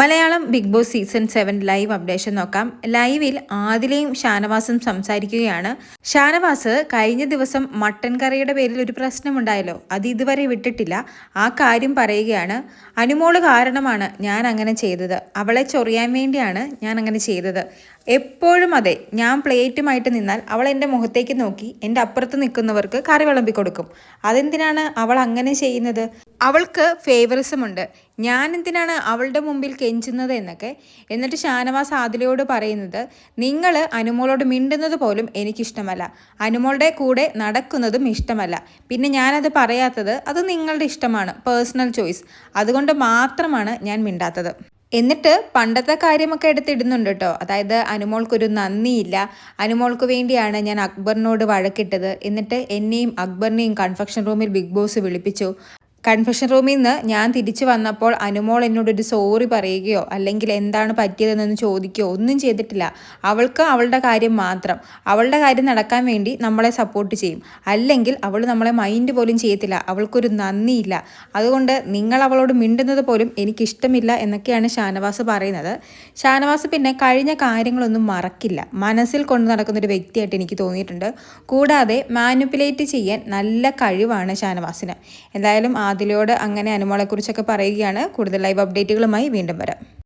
Malayalam Bigg Boss season seven live updation നോക്കാം. ലൈവിൽ ആദിലയും ഷാനവാസും സംസാരിക്കുകയാണ്. ഷാനവാസ് കഴിഞ്ഞ ദിവസം മട്ടൻ കറിയുടെ പേരിൽ ഒരു പ്രശ്നമുണ്ടായല്ലോ. അത് ഇതുവരെ വിട്ടിട്ടില്ല. ആ കാര്യം പറയുകയാണ്. അനുമോൾ കാരണമാണ് ഞാൻ അങ്ങനെ ചെയ്തത്. അവളെ ചൊറിയാൻ വേണ്ടിയാണ് ഞാൻ അങ്ങനെ ചെയ്തത്. എപ്പോഴും അതെ ഞാൻ പ്ലേറ്റുമായിട്ട് നിന്നാൽ അവൾ എന്റെ മുഖത്തേക്ക് നോക്കി എന്റെ അപ്പുറത്ത് നിൽക്കുന്നവർക്ക് കറി വിളമ്പി കൊടുക്കും. അതെന്തിനാണ് അവൾ അങ്ങനെ ചെയ്യുന്നത്? അവൾക്ക് ഫേവറിസമുണ്ട്. ഞാൻ എന്തിനാണ് അവളുടെ മുമ്പിൽ കെഞ്ചുന്നത് എന്നൊക്കെ എന്നിട്ട് ഷാനവാസ് ആദിലയോട് പറയുന്നത് നിങ്ങൾ അനുമോളോട് മിണ്ടുന്നത് പോലും എനിക്കിഷ്ടമല്ല. അനുമോളുടെ കൂടെ നടക്കുന്നതും ഇഷ്ടമല്ല. പിന്നെ ഞാനത് പറയാത്തത് അത് നിങ്ങളുടെ ഇഷ്ടമാണ് പേഴ്സണൽ ചോയ്സ്. അതുകൊണ്ട് മാത്രമാണ് ഞാൻ മിണ്ടാത്തത്. എന്നിട്ട് പണ്ടത്തെ കാര്യമൊക്കെ എടുത്തിടുന്നുണ്ട് കേട്ടോ. അതായത് അനുമോൾക്കൊരു നന്ദിയില്ല. അനുമോൾക്ക് വേണ്ടിയാണ് ഞാൻ അക്ബറിനോട് വഴക്കിട്ടത്. എന്നിട്ട് എന്നെയും അക്ബറിനെയും കൺഫെക്ഷൻ റൂമിൽ ബിഗ് ബോസ് വിളിപ്പിച്ചു. കൺഫെഷൻ റൂമിൽ നിന്ന് ഞാൻ തിരിച്ചു വന്നപ്പോൾ അനുമോൾ എന്നോടൊരു സോറി പറയുകയോ അല്ലെങ്കിൽ എന്താണ് പറ്റിയതെന്നൊന്ന് ചോദിക്കുകയോ ഒന്നും ചെയ്തിട്ടില്ല. അവൾക്ക് അവളുടെ കാര്യം മാത്രം. അവളുടെ കാര്യം നടക്കാൻ വേണ്ടി നമ്മളെ സപ്പോർട്ട് ചെയ്യും. അല്ലെങ്കിൽ അവൾ നമ്മളെ മൈൻഡ് പോലും ചെയ്യത്തില്ല. അവൾക്കൊരു നന്ദിയില്ല. അതുകൊണ്ട് നിങ്ങൾ അവളോട് മിണ്ടുന്നത് പോലും എനിക്കിഷ്ടമില്ല എന്നൊക്കെയാണ് ഷാനവാസ് പറയുന്നത്. ഷാനവാസ് പിന്നെ കഴിഞ്ഞ കാര്യങ്ങളൊന്നും മറക്കില്ല. മനസ്സിൽ കൊണ്ട് നടക്കുന്ന ഒരു വ്യക്തിയായിട്ട് എനിക്ക് തോന്നിയിട്ടുണ്ട്. കൂടാതെ മാനിപ്പുലേറ്റ് ചെയ്യാൻ നല്ല കഴിവാണ് ഷാനവാസിന്. എന്തായാലും ആദിലയോട് അങ്ങനെ അനുമോളെക്കുറിച്ചൊക്കെ പറയുകയാണ്. കൂടുതൽ ലൈവ് അപ്ഡേറ്റുകളുമായി വീണ്ടും വരാം.